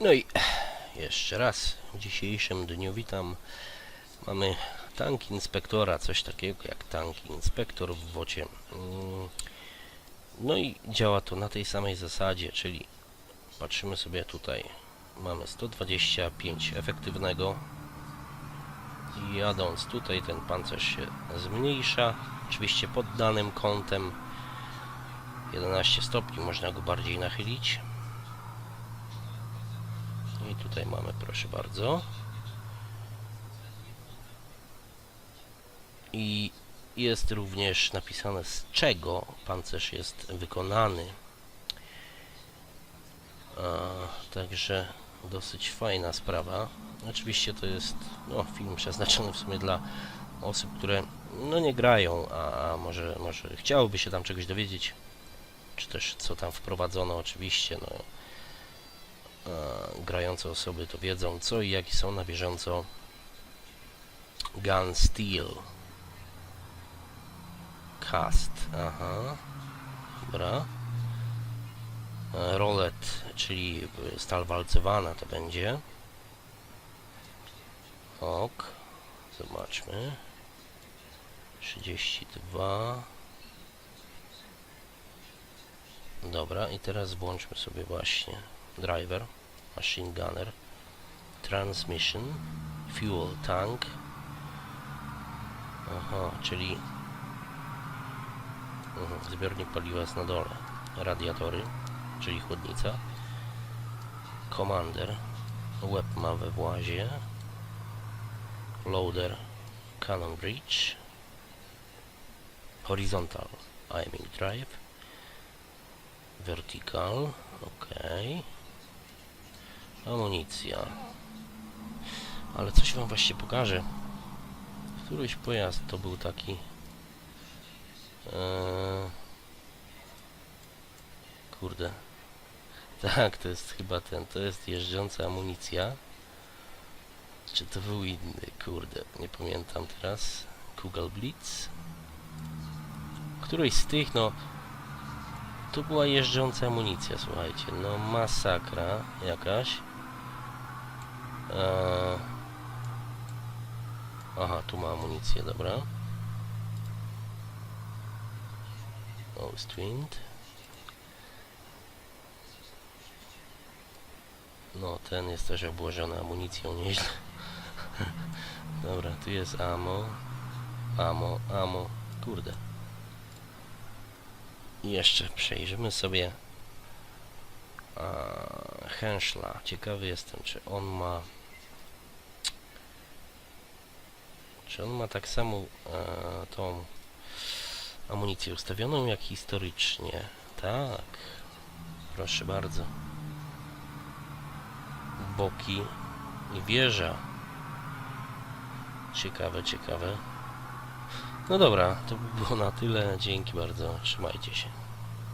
No i jeszcze raz w dzisiejszym dniu witam. Mamy tank inspektora, coś takiego jak tank inspektor w wocie. Mm, No i działa to na tej samej zasadzie, czyli patrzymy sobie tutaj. Mamy 125 efektywnego. Jadąc tutaj ten pancerz się zmniejsza. Oczywiście pod danym kątem 11 stopni można go bardziej nachylić. I tutaj mamy, proszę bardzo. I jest również napisane z czego pancerz jest wykonany. A, także dosyć fajna sprawa. Oczywiście to jest no, film przeznaczony w sumie dla osób, które no, nie grają, a, a może, może chciałoby się tam czegoś dowiedzieć, czy też co tam wprowadzono oczywiście. No, grające osoby to wiedzą co i jaki są na bieżąco Gun Steel. Cast, aha. Dobra. E, Rolet, czyli e, stal walcowana to będzie. Ok zobaczmy. 32 dobra i teraz włączmy sobie właśnie driver machine gunner transmission fuel tank. Aha, czyli mhm, zbiornik paliwa jest na dole. Radiatory, czyli chłodnica. Commander łeb ma we włazie. Loader cannon bridge. Horizontal aiming drive. Vertical ok Amunicja. Ale coś wam właśnie pokażę. Któryś pojazd to był taki. Eee... Kurde. Tak, to jest chyba ten. To jest jeżdżąca amunicja. Czy to był inny? Kurde, nie pamiętam teraz. Kugel Blitz. Któryś z tych, no. To była jeżdżąca amunicja, słuchajcie. No masakra jakaś. Eee... Aha, tu ma amunicję, dobra. Ghost Wind. No, ten jest też obłożony amunicją nieźle. dobra, tu jest ammo. Ammo, ammo. Kurde. I jeszcze przejrzymy sobie a, Henschla. Ciekawy jestem, czy on ma czy on ma tak samo e, tą amunicję ustawioną jak historycznie. Tak. Proszę bardzo. Boki i wieża. Ciekawe, ciekawe. No dobra, to by było na tyle. Dzięki bardzo. Trzymajcie się.